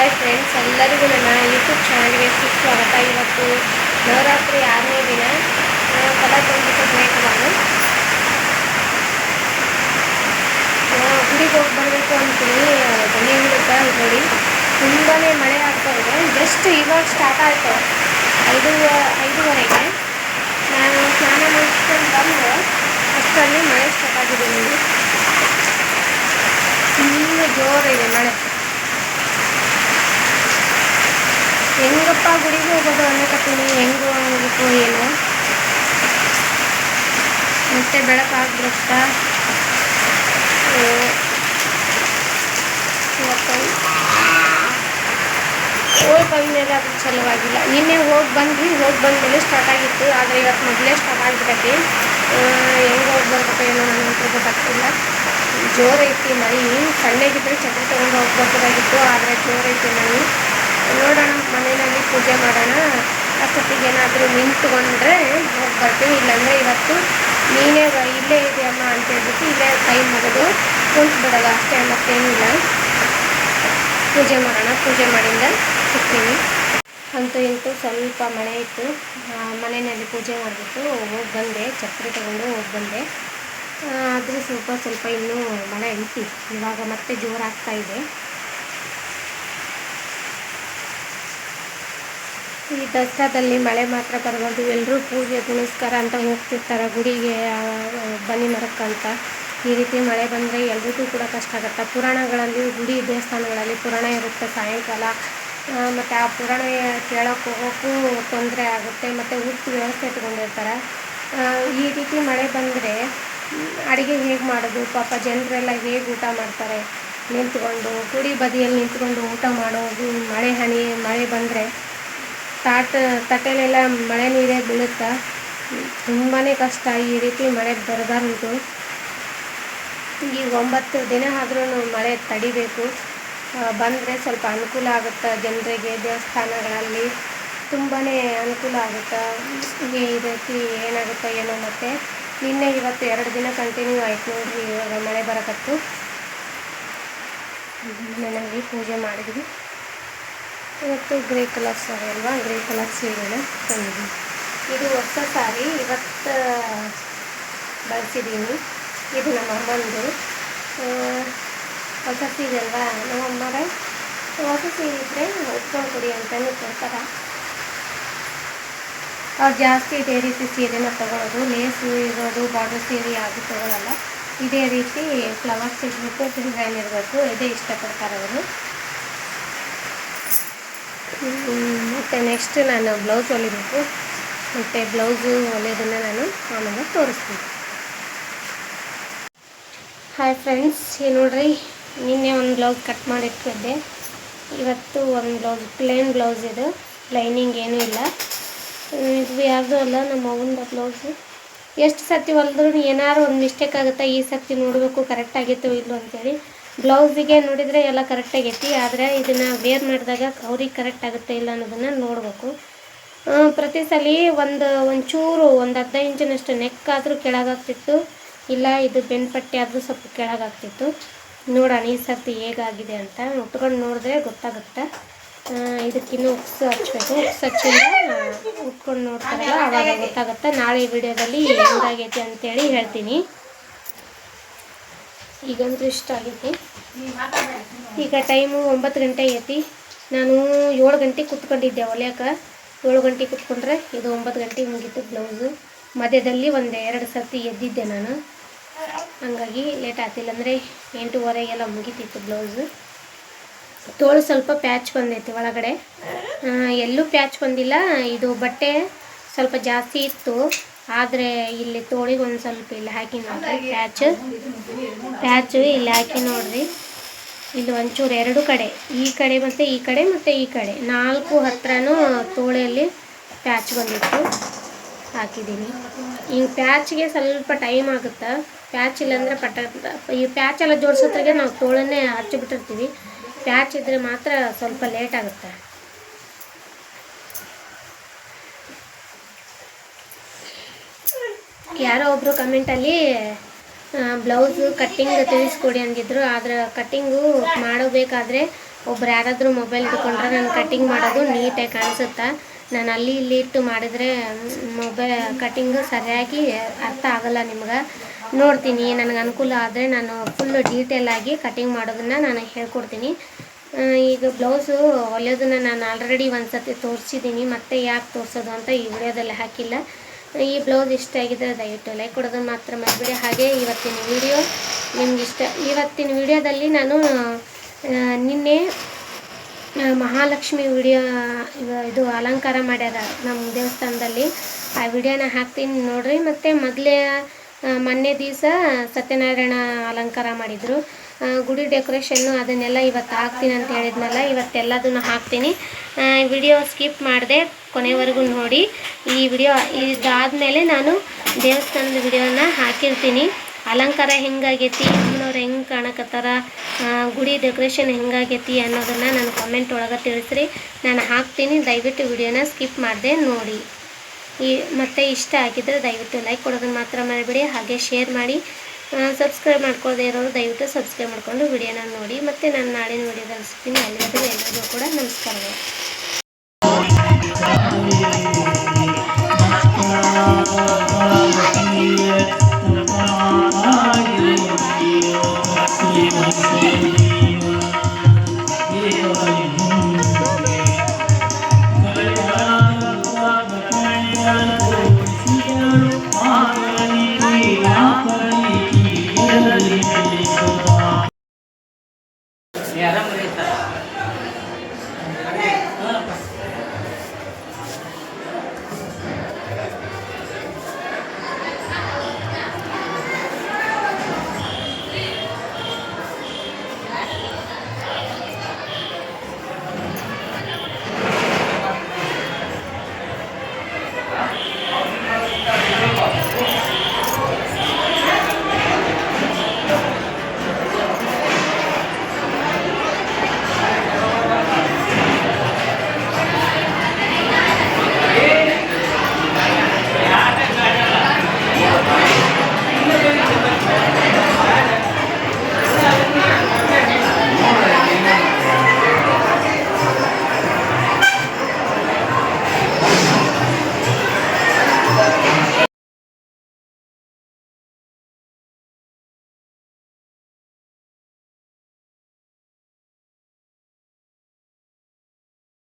Hi friends ಎಲ್ಲರಿಗೂ ನನ್ನ YouTube ಚಾನಲ್ಗೆ ಸುಸ್ವಾಗತ. ಇವತ್ತು ನವರಾತ್ರಿ ಆರನೇ ದಿನ. ಕಲರ್ ಬಂದ್ಬಿಟ್ಟು ಬ್ರೇಕ್ ನಾನು ಗುಡಿಗೆ ಹೋಗಿ ಬರಬೇಕು ಅಂತೀನಿ. ಬನ್ನಿ ಬಿಡುತ್ತಾ ನೋಡಿ. ತುಂಬಾ ಮಳೆ ಆಗ್ತಾ ಇದೆ. ಜಸ್ಟ್ ಇವಾಗ ಸ್ಟಾರ್ಟ್ ಆಯಿತು. ಐದು, ಐದುವರೆಗೆ. ನಾನು ಸ್ನಾನ ಮಾಡಿಸ್ಕೊಂಡು ಬಂದು ಅಷ್ಟರಲ್ಲಿ ಮಳೆ ಸ್ಟಾರ್ಟ್ ಆಗಿದೆ ನೋಡಿ. ತುಂಬ ಜೋರಿದೆ ಮಳೆ. ಹೆಂಗಪ್ಪ ಗುಡಿಗೆ ಹೋಗೋದು ಅನ್ನಕತ್ತೀನಿ ಹೆಂಗು ಹೋಗ್ಬೇಕು ಏನು? ಮತ್ತೆ ಬೆಳಕಾಗ್ಬಿಡುತ್ತಾ ಹೋಗಿ ಬಂದಮೇಲೆ ಅದು ಚಲವಾಗಿಲ್ಲ. ನಿನ್ನೆ ಹೋಗಿ ಬಂದ್ವಿ. ಹೋಗಿ ಬಂದಮೇಲೆ ಸ್ಟಾರ್ಟ್ ಆಗಿತ್ತು. ಆದರೆ ಇವತ್ತು ಮೊದಲೇ ಸ್ಟಾರ್ಟ್ ಆಗಿಬಿಟ್ಟೈತಿ ಹೆಂಗೆ ಹೋಗಿ ಬರ್ಬೇಕು ಏನೋ ನನಗಂತೂ ಗೊತ್ತಾಗ್ತಿಲ್ಲ. ಜೋರೈತಿ ಮಳೆ. ಸಣ್ಣಗಿದ್ರೆ ಛತ್ರಿ ತೊಗೊಂಡು ಹೋಗ್ಬೇಕಾಗಿತ್ತು ಆದರೆ ಜೋರೈತಿ ಮಳೆ. ನೋಡೋಣ, ಮನೆಯಲ್ಲಿ ಪೂಜೆ ಮಾಡೋಣ. ಅಷ್ಟೊತ್ತಿಗೆ ಏನಾದರೂ ನಿಂತ್ಕೊಂಡ್ರೆ ಹೋಗಿ ಬರ್ತೀವಿ ಇಲ್ಲಾಂದರೆ ಇವತ್ತು ನೀನೇ ಇಲ್ಲೇ ಇದೆಯಮ್ಮ ಅಂತ ಹೇಳ್ಬಿಟ್ಟು ಇಲ್ಲೇ ಕೈ ಮುಗಿದು ಬಿಡೋದು ಅಷ್ಟೇ ಮತ್ತೇನಿಲ್ಲ ಪೂಜೆ ಮಾಡೋಣ. ಪೂಜೆ ಮಾಡಿಂದ ಸಿಗ್ತೀನಿ. ಅಂತೂ ಇಂತೂ ಸ್ವಲ್ಪ ಮಳೆ ಇತ್ತು. ಮನೆಯಲ್ಲಿ ಪೂಜೆ ಮಾಡಿಬಿಟ್ಟು ಹೋಗಿ ಬಂದೆ. ಛತ್ರಿ ತಗೊಂಡು ಹೋಗಿ ಬಂದೆ. ಆದರೂ ಸ್ವಲ್ಪ ಸ್ವಲ್ಪ ಇನ್ನೂ ಮಳೆ ಐತಿ. ಇವಾಗ ಮತ್ತೆ ಜೋರಾಗ್ತಾ ಇದೆ. ಈ ದಸರಾದಲ್ಲಿ ಮಳೆ ಮಾತ್ರ ಬರಬಾರ್ದು ಎಲ್ಲರೂ ಪೂಜೆ, ಪುನಸ್ಕಾರ ಅಂತ ಹೋಗ್ತಿರ್ತಾರೆ, ಗುಡಿಗೆ ಬನ್ನಿ ಮರಕ್ಕಂತ ಈ ರೀತಿ ಮಳೆ ಬಂದರೆ ಎಲ್ರಿಗೂ ಕೂಡ ಕಷ್ಟ ಆಗುತ್ತೆ. ಪುರಾಣಗಳಲ್ಲಿ, ಗುಡಿ ದೇವಸ್ಥಾನಗಳಲ್ಲಿ ಪುರಾಣ ಇರುತ್ತೆ ಸಾಯಂಕಾಲ. ಮತ್ತು ಆ ಪುರಾಣ ಕೇಳೋಕ್ಕೆ ಹೋಗೋಕ್ಕೂ ತೊಂದರೆ ಆಗುತ್ತೆ, ಮತ್ತು ಊಟದ ವ್ಯವಸ್ಥೆ ಇಟ್ಕೊಂಡಿರ್ತಾರೆ. ಈ ರೀತಿ ಮಳೆ ಬಂದರೆ ಅಡುಗೆ ಹೇಗೆ ಮಾಡೋದು? ಪಾಪ ಜನರೆಲ್ಲ ಹೇಗೆ ಊಟ ಮಾಡ್ತಾರೆ? ನಿಂತ್ಕೊಂಡು, ಗುಡಿ ಬದಿಯಲ್ಲಿ ನಿಂತ್ಕೊಂಡು ಊಟ ಮಾಡೋದು, ಮಳೆ ಹನಿ, ಮಳೆ ಬಂದರೆ ತಾಟ, ತಟ್ಟೆಲೆಲ್ಲ ಮಳೆ ನೀರೇ ಬೀಳುತ್ತೆ? ತುಂಬಾ ಕಷ್ಟ ಈ ರೀತಿ ಮಳೆ ಬರಬಾರ್ದು ಈಗ ಒಂಬತ್ತು ದಿನ ಆದ್ರೂ ಮಳೆ ತಡಿಬೇಕು. ಬಂದರೆ ಸ್ವಲ್ಪ ಅನುಕೂಲ ಆಗುತ್ತೆ ಜನರಿಗೆ ದೇವಸ್ಥಾನಗಳಲ್ಲಿ? ತುಂಬಾ ಅನುಕೂಲ ಆಗುತ್ತೆ? ಈ ರೀತಿ ಏನಾಗುತ್ತೆ ಏನೋ ಮತ್ತೆ? ನಿನ್ನೆ ಇವತ್ತು ಎರಡು ದಿನ ಕಂಟಿನ್ಯೂ ಆಯ್ತು ನೋಡಿರಿ ಇವಾಗ ಮಳೆ ಬರಕತ್ತು. ಮನೆಯಲ್ಲಿ ಪೂಜೆ ಮಾಡಿದ್ವಿ. ಇವತ್ತು ಗ್ರೇ ಕಲರ್ ಸಾರಿ ಅಲ್ವಾ? ಗ್ರೇ ಕಲರ್ ಸೀರೆನ ತಂದಿದ್ದೀನಿ. ಇದು ಹೊಸ ಸಾರಿ ಇವತ್ತು ಬಳಸಿದ್ದೀನಿ. ಇದು ನಮ್ಮ ಅಮ್ಮಂದು. ಹೊಸ ಸೀರೆ ಅಲ್ವಾ? ನಮ್ಮ ಅಮ್ಮರೇ ಹೊಸ ಸೀರೆ ಇದ್ದರೆ ಉಟ್ಕೊಂಡು ಕೊಡಿ ಅಂತಲೂ ಕೊಡ್ತಾರೆ. ಅವ್ರು ಜಾಸ್ತಿ ಇದೇ ರೀತಿ ಸೀರೆನ ತೊಗೊಳೋದು. ಲೇಸು ಇರೋದು ಬಾರ್ಡರ್ ಸೀರೆ ಯಾವುದು ತೊಗೊಳಲ್ಲ. ಇದೇ ರೀತಿ ಫ್ಲವರ್ಸ್ ಇರಬೇಕು ಡಿಸೈನ್ ಇರಬೇಕು, ಇದೇ ಇಷ್ಟಪಡ್ತಾರೆ ಅವರು. ಮತ್ತು ನೆಕ್ಸ್ಟ್ ನಾನು ಬ್ಲೌಸ್ ಹೊಲಿಬೇಕು. ಮತ್ತು ಬ್ಲೌಸು ಹೊಲಿಯೋದನ್ನು ನಾನು ಆಮೇಲೆ ತೋರಿಸ್ತೀನಿ. ಹಾಯ್ ಫ್ರೆಂಡ್ಸ್ ಈ ನೋಡ್ರಿ, ನಿನ್ನೆ ಒಂದು ಬ್ಲೌಸ್ ಕಟ್ ಮಾಡಿಟ್ಟಿದ್ದೆ. ಇವತ್ತು ಒಂದು ಬ್ಲೌಸ್ ಪ್ಲೇನ್ ಬ್ಲೌಸ್ ಇದು. ಲೈನಿಂಗ್ ಏನೂ ಇಲ್ಲ. ಇದು ಯಾವುದು ಅಲ್ಲ, ನಮ್ಮ ಅವನ ಬ್ಲೌಸು ಎಷ್ಟು ಸತಿ ಹೊಲಿದ್ರು ಏನಾದ್ರು ಒಂದು ಮಿಸ್ಟೇಕ್ ಆಗುತ್ತೆ ಈ ಸತಿ ನೋಡಬೇಕು ಕರೆಕ್ಟ್ ಆಗಿತ್ತು ಇಲ್ಲೋ ಅಂತೇಳಿ. ಬ್ಲೌಸಿಗೆ ನೋಡಿದರೆ ಎಲ್ಲ ಕರೆಕ್ಟಾಗೈತಿ ಆದರೆ ಇದನ್ನು ವೇರ್ ಮಾಡಿದಾಗ ಕೌರಿ ಕರೆಕ್ಟ್ ಆಗುತ್ತೆ ಇಲ್ಲ ಅನ್ನೋದನ್ನು ನೋಡಬೇಕು. ಪ್ರತಿ ಸಲ ಒಂದು, ಒಂಚೂರು, ಒಂದು ಅರ್ಧ ಇಂಚಿನಷ್ಟು ನೆಕ್ ಆದರೂ ಕೆಳಗಾಗ್ತಿತ್ತು, ಇಲ್ಲ ಇದು ಬೆನ್ಪಟ್ಟಿ ಆದರೂ ಸ್ವಲ್ಪ ಕೆಳಗಾಗ್ತಿತ್ತು. ನೋಡೋಣ ಈ ಸರ್ತಿ ಹೇಗಾಗಿದೆ ಅಂತ ಉಟ್ಕೊಂಡು ನೋಡಿದ್ರೆ ಗೊತ್ತಾಗುತ್ತೆ. ಇದಕ್ಕಿನ್ನು ಉಕ್ಸು ಹಚ್ಬೇಕು, ಉಕ್ಸು ಹಚ್ಚಿಲ್ಲ ಉಟ್ಕೊಂಡು ನೋಡ್ತಾರಲ್ಲ, ಅವಾಗ ಗೊತ್ತಾಗುತ್ತೆ. ನಾಳೆ ವಿಡಿಯೋದಲ್ಲಿ ಹೆಂಗಾಗೈತಿ ಅಂತೇಳಿ ಹೇಳ್ತೀನಿ. ಈಗಂತೂ ಇಷ್ಟ ಆಗೈತಿ ಈಗ ಟೈಮು ಒಂಬತ್ತು ಗಂಟೆ ಆಗೈತಿ ನಾನು ಏಳು ಗಂಟೆಗೆ ಕುತ್ಕೊಂಡಿದ್ದೆ ಹೊಲಿಯೋಕೆ ಏಳು ಗಂಟೆ ಕುತ್ಕೊಂಡ್ರೆ ಇದು ಒಂಬತ್ತು ಗಂಟೆ ಮುಗೀತು ಬ್ಲೌಸು. ಮಧ್ಯದಲ್ಲಿ ಒಂದು ಎರಡು ಸರ್ತಿ ಎದ್ದಿದ್ದೆ ನಾನು. ಹಂಗಾಗಿ ಲೇಟ್ ಆಗ್ತಿಲ್ಲ. ಅಂದರೆ ಎಂಟೂವರೆಗೆಲ್ಲ ಮುಗೀತಿತ್ತು ಬ್ಲೌಸು. ತೋಳು ಸ್ವಲ್ಪ ಪ್ಯಾಚ್ ಬಂದೈತಿ ಒಳಗಡೆ. ಎಲ್ಲೂ ಪ್ಯಾಚ್ ಬಂದಿಲ್ಲ. ಇದು ಬಟ್ಟೆ ಸ್ವಲ್ಪ ಜಾಸ್ತಿ ಇತ್ತು. ಆದರೆ ಇಲ್ಲಿ ತೋಳಿಗೆ ಒಂದು ಸ್ವಲ್ಪ ಇಲ್ಲಿ ಹಾಕಿ ನೋಡ್ರಿ. ಪ್ಯಾಚ್. ಪ್ಯಾಚು ಇಲ್ಲಿ ಹಾಕಿ ನೋಡ್ರಿ. ಇಲ್ಲಿ ಒಂಚೂರು ಎರಡು ಕಡೆ. ಈ ಕಡೆ ಮತ್ತು ಈ ಕಡೆ ಮತ್ತು ಈ ಕಡೆ. ನಾಲ್ಕು ಹತ್ರನೂ ತೋಳಿಯಲ್ಲಿ ಪ್ಯಾಚ್ ಬಂದಿತ್ತು. ಹಾಕಿದ್ದೀನಿ ಈ ಪ್ಯಾಚ್ಗೆ ಸ್ವಲ್ಪ ಟೈಮ್ ಆಗುತ್ತೆ? ಪ್ಯಾಚ್ ಇಲ್ಲಾಂದರೆ ಪಟ ಈ ಪ್ಯಾಚ್ ಎಲ್ಲ ಜೋಡ್ಸೋದ್ರಾಗೆ ನಾವು ತೋಳನ್ನೇ ಹಚ್ಚಿಬಿಟ್ಟಿರ್ತೀವಿ. ಪ್ಯಾಚ್ ಇದ್ದರೆ ಮಾತ್ರ ಸ್ವಲ್ಪ ಲೇಟ್ ಆಗುತ್ತೆ. ಯಾರೋ ಒಬ್ಬರು ಕಮೆಂಟಲ್ಲಿ ಬ್ಲೌಸು ಕಟ್ಟಿಂಗ್ ತಿಳಿಸ್ಕೊಡಿ ಅಂದಿದ್ರು. ಆದರೆ ಕಟ್ಟಿಂಗು ಮಾಡಬೇಕಾದ್ರೆ ಒಬ್ರು ಯಾರಾದರೂ ಮೊಬೈಲ್ ಇಟ್ಕೊಂಡ್ರೆ ನಾನು ಕಟ್ಟಿಂಗ್ ಮಾಡೋದು ನೀಟಾಗಿ ಕಾಣಿಸುತ್ತೆ? ನಾನು ಅಲ್ಲಿ ಇಲ್ಲಿ ಇಟ್ಟು ಮಾಡಿದರೆ ಮೊಬೈಲ್ ಕಟ್ಟಿಂಗು ಸರಿಯಾಗಿ ಅರ್ಥ ಆಗಲ್ಲ ನಿಮ್ಗೆ. ನೋಡ್ತೀನಿ, ನನಗೆ ಅನುಕೂಲ ಆದರೆ ನಾನು ಫುಲ್ಲು ಡೀಟೇಲಾಗಿ ಕಟ್ಟಿಂಗ್ ಮಾಡೋದನ್ನು ನಾನು ಹೇಳ್ಕೊಡ್ತೀನಿ. ಈಗ ಬ್ಲೌಸು ಹೊಲಿಯೋದನ್ನು ನಾನು ಆಲ್ರೆಡಿ ಒಂದು ಸತಿ ತೋರಿಸಿದ್ದೀನಿ. ಮತ್ತೆ ಯಾಕೆ ತೋರಿಸೋದು ಅಂತ ಈ ವಿಡಿಯೋದಲ್ಲಿ ಹಾಕಿಲ್ಲ. ಈ ಬ್ಲೌಸ್ ಇಷ್ಟ ಆಗಿದ್ರೆ ದಯವಿಟ್ಟು ಲೈಕ್ ಕೊಡೋದನ್ನು ಮಾತ್ರ ಮಾಡಿಬಿಡಿ ಹಾಗೆ ಇವತ್ತಿನ ವಿಡಿಯೋ ನಿಮ್ಗೆ ಇಷ್ಟ ಇವತ್ತಿನ ವಿಡಿಯೋದಲ್ಲಿ ನಾನು ನಿನ್ನೆ ಮಹಾಲಕ್ಷ್ಮಿ ವಿಡಿಯೋ ಇದು ಅಲಂಕಾರ ಮಾಡ್ಯಾರ ನಮ್ಮ ದೇವಸ್ಥಾನದಲ್ಲಿ. ಆ ವಿಡಿಯೋನ ಹಾಕ್ತೀನಿ ನೋಡ್ರಿ. ಮತ್ತು ಮೊದಲೇ ಮೊನ್ನೆ ದಿವಸ ಸತ್ಯನಾರಾಯಣ ಅಲಂಕಾರ ಮಾಡಿದರು. ಗುಡಿ ಡೆಕೋರೇಷನ್ನು ಅದನ್ನೆಲ್ಲ ಇವತ್ತು ಹಾಕ್ತೀನಿ ಅಂತ ಹೇಳಿದ್ನಲ್ಲ, ಇವತ್ತೆಲ್ಲದನ್ನು ಹಾಕ್ತೀನಿ. ವಿಡಿಯೋ ಸ್ಕಿಪ್ ಮಾಡಿದೆ ಕೊನೆವರೆಗೂ ನೋಡಿ. ಈ ವಿಡಿಯೋ ಇದಾದಮೇಲೆ ನಾನು ದೇವಸ್ಥಾನದ ವಿಡಿಯೋನ ಹಾಕಿರ್ತೀನಿ. ಅಲಂಕಾರ ಹೆಂಗಾಗೈತಿ, ಅಮ್ಮನವ್ರು ಹೆಂಗೆ ಕಾಣಕತ್ತಾರ ಗುಡಿ ಡೆಕೋರೇಷನ್ ಹೆಂಗಾಗೈತಿ ಅನ್ನೋದನ್ನು ನಾನು ಕಾಮೆಂಟ್ ಒಳಗೆ ತಿಳಿಸ್ರಿ. ನಾನು ಹಾಕ್ತೀನಿ, ದಯವಿಟ್ಟು ವಿಡಿಯೋನ ಸ್ಕಿಪ್ ಮಾಡಿದೆ ನೋಡಿ. ಈ, ಮತ್ತೆ ಇಷ್ಟ ಆಗಿದ್ದರೆ ದಯವಿಟ್ಟು ಲೈಕ್ ಕೊಡೋದನ್ನು ಮಾತ್ರ ಮಾಡಿಬಿಡಿ ಹಾಗೆ ಶೇರ್ ಮಾಡಿ. ಸಬ್ಸ್ಕ್ರೈಬ್ ಮಾಡ್ಕೊಳ್ಳದೆ ಇರೋರು ದಯವಿಟ್ಟು ಸಬ್ಸ್ಕ್ರೈಬ್ ಮಾಡಿಕೊಂಡು ವಿಡಿಯೋನ ನೋಡಿ. ಮತ್ತು ನಾನು ನಾಳಿನ ವಿಡಿಯೋದಲ್ಲಿ ಸಿಗ್ತೀನಿ. ಅಲ್ಲಿವರೆಗೂ ಎಲ್ಲರಿಗೂ ಕೂಡ ನಮಸ್ಕಾರಗಳು